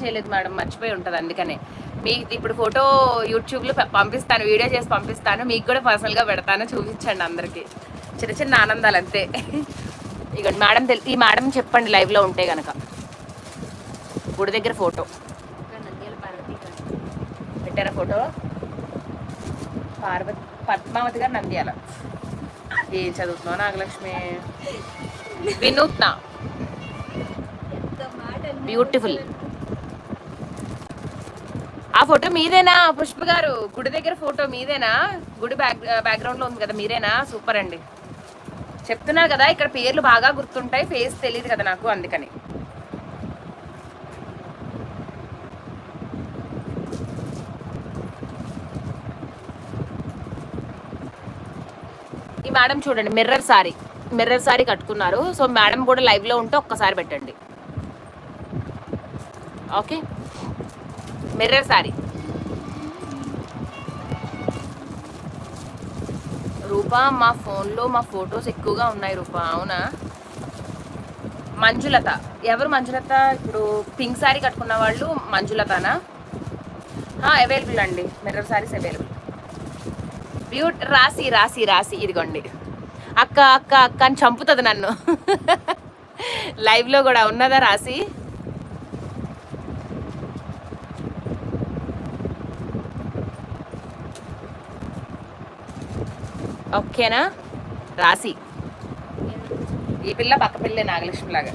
చేయలేదు మేడం మర్చిపోయి ఉంటుంది అందుకనే. మీకు ఇప్పుడు ఫోటో యూట్యూబ్లో పంపిస్తాను వీడియో చేసి పంపిస్తాను మీకు కూడా పర్సనల్గా పెడతాను చూపించండి అందరికీ. చిన్న చిన్న ఆనందాలు అంతే. ఇక మేడం తెలి ఈ మేడం చెప్పండి లైవ్లో ఉంటే కనుక గుడి దగ్గర ఫోటో. పెట్టారా ఫోటో? పార్వతి పద్మావతి గారు నంద్యాల. ఏం చదువుతున్నావు నాగలక్ష్మి? వినూత్న. బ్యూటిఫుల్ ఫోటో మీదేనా? పుష్ప గారు గుడి దగ్గర ఫోటో మీదేనా? గుడి బ్యాక్ బ్యాక్గ్రౌండ్లో ఉంది కదా మీరేనా? సూపర్ అండి. చెప్తున్నారు కదా ఇక్కడ పేర్లు బాగా గుర్తుంటాయి ఫేస్ తెలియదు కదా నాకు అందుకని. ఈ మేడం చూడండి మిర్రర్ సారీ మిర్రర్ సారీ కట్టుకున్నారు. సో మేడం కూడా లైవ్లో ఉంటే ఒక్కసారి పెట్టండి. ఓకే? Mirror sorry. రూపా మా ఫోన్లో మా ఫొటోస్ ఎక్కువగా ఉన్నాయి రూపా అవునా? మంజులత. ఎవరు మంజులత? ఇప్పుడు పింక్ సారీ కట్టుకున్న వాళ్ళు మంజులతనా? అవైలబుల్ అండి. మిర్రర్ సారీస్ అవైలబుల్ బ్యూట్ రాసి రాసి రాసి ఇదిగోండి. అక్క అక్క అక్క అని చంపుతుంది నన్ను. లైవ్లో కూడా ఉన్నదా రాసి? ఓకేనా? రాసి. ఈ పిల్ల పక్క పిల్లే నాగలక్ష్మి లాగా.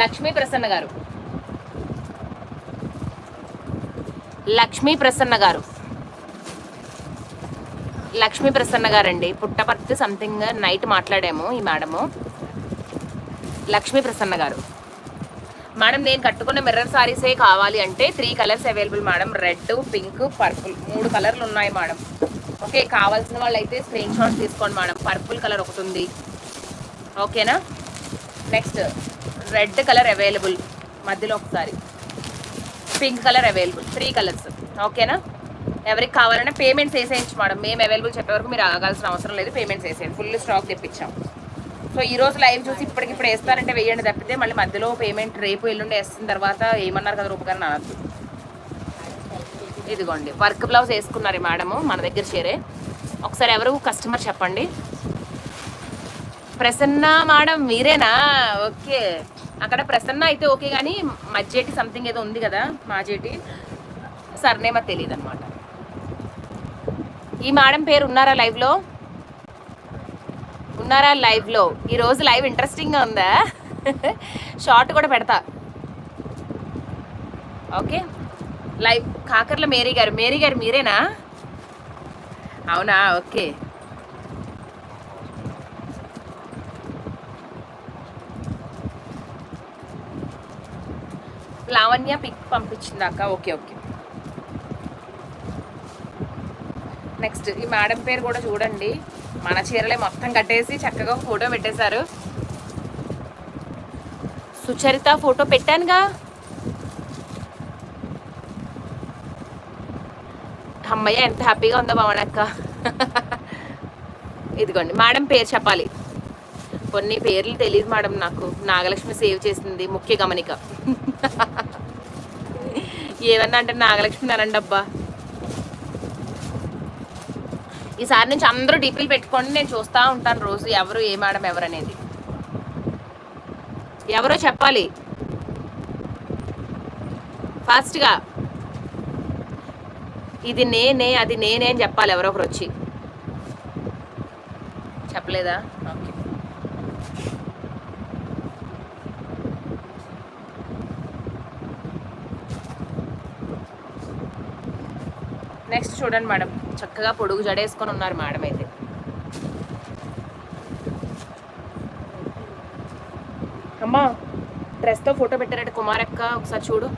లక్ష్మీ ప్రసన్న గారు. లక్ష్మీ ప్రసన్న గారు. లక్ష్మీ ప్రసన్న గారండి. పుట్టపర్తి సంథింగ్ నైట్ మాట్లాడాము ఈ మేడము. లక్ష్మీ ప్రసన్న గారు. మేడం నేను కట్టుకున్న మిర్రర్ సారీసే కావాలి అంటే three colours available madam. Red pink purple మూడు కలర్లు ఉన్నాయి మేడం. ఓకే కావాల్సిన వాళ్ళు అయితే స్క్రీన్ షాట్ తీసుకోండి మేడం. పర్పుల్ కలర్ ఒకటి ఉంది. ఓకేనా నెక్స్ట్ రెడ్ కలర్ అవైలబుల్ మధ్యలో ఒకసారి. Pink colour available three colours ఓకేనా ఎవరికి కావాలన్నా పేమెంట్స్ వేసేయచ్చు మేడం. మేము అవైలబుల్ చెప్పే వరకు మీరు ఆగాల్సిన అవసరం లేదు పేమెంట్స్ వేసేయండి. Full stock తెప్పించాం. సో ఈ రోజు లైవ్ చూసి ఇప్పటికిప్పుడు వేస్తారంటే వేయండి తప్పితే మళ్ళీ మధ్యలో పేమెంట్ రేపు ఎల్లుండి వేసిన తర్వాత ఏమన్నారు కదా రూపగారు అనద్దు. ఇదిగోండి వర్క్ బ్లౌజ్ వేసుకున్నారు మేడము మన దగ్గర చేరే. ఒకసారి ఎవరు కస్టమర్ చెప్పండి. ప్రసన్న మేడం మీరేనా? ఓకే. అక్కడ ప్రసన్న అయితే ఓకే కానీ మజ్జేటి సంథింగ్ ఏదో ఉంది కదా మాజేటి సర్నేమో తెలియదు అనమాట ఈ మేడం పేరు ఉన్నారా లైవ్లో? ఉన్నారా లైవ్లో? ఈరోజు లైవ్ ఇంట్రెస్టింగ్గా ఉందా? షార్ట్ కూడా పెడతా. Okay. Live Kakarla Mary garu. Mary garu మీరేనా? అవునా? ఓకే. లావణ్య పిక్ పంపించిందాక ఓకే ఓకే. నెక్స్ట్ ఈ మేడం పేరు కూడా చూడండి. మన చీరలే మొత్తం కట్టేసి చక్కగా ఫోటో పెట్టేశారు. సుచరిత ఫోటో పెట్టానుగా. అమ్మయ్య ఎంత హ్యాపీగా ఉందో భవనక్క ఇదిగోండి మేడం పేరు చెప్పాలి. కొన్ని పేర్లు తెలియదు మేడం నాకు. నాగలక్ష్మి సేవ్ చేసింది ముఖ్య గమనిక. ఏమన్నా అంటే నాగలక్ష్మి అనండి అబ్బా. ఈసారి నుంచి అందరూ డిపిలు పెట్టుకోండి నేను చూస్తూ ఉంటాను రోజు ఎవరు ఏ మేడం ఎవరనేది ఎవరో చెప్పాలి. ఫాస్ట్గా. ఇది నేనే అది నేనే అని చెప్పాలి ఎవరో ఒకరు వచ్చి. చెప్పలేదా? ఓకే. నెక్స్ట్ చూడండి మేడం. చక్కగా పొడుగు జడేసుకొని ఉన్నారు మేడం అయితే. అమ్మా డ్రెస్తో ఫోటో పెట్టారంటే కుమారక్క. ఒకసారి చూడు.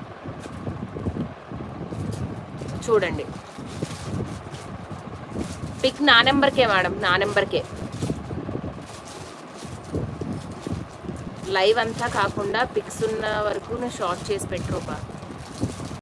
చూడండి. పిక్ నా నెంబర్కే మేడం నా నెంబర్కే. లైవ్ అంతా కాకుండా పిక్స్ ఉన్న వరకు నేను షార్ట్ చేసి పెట్టు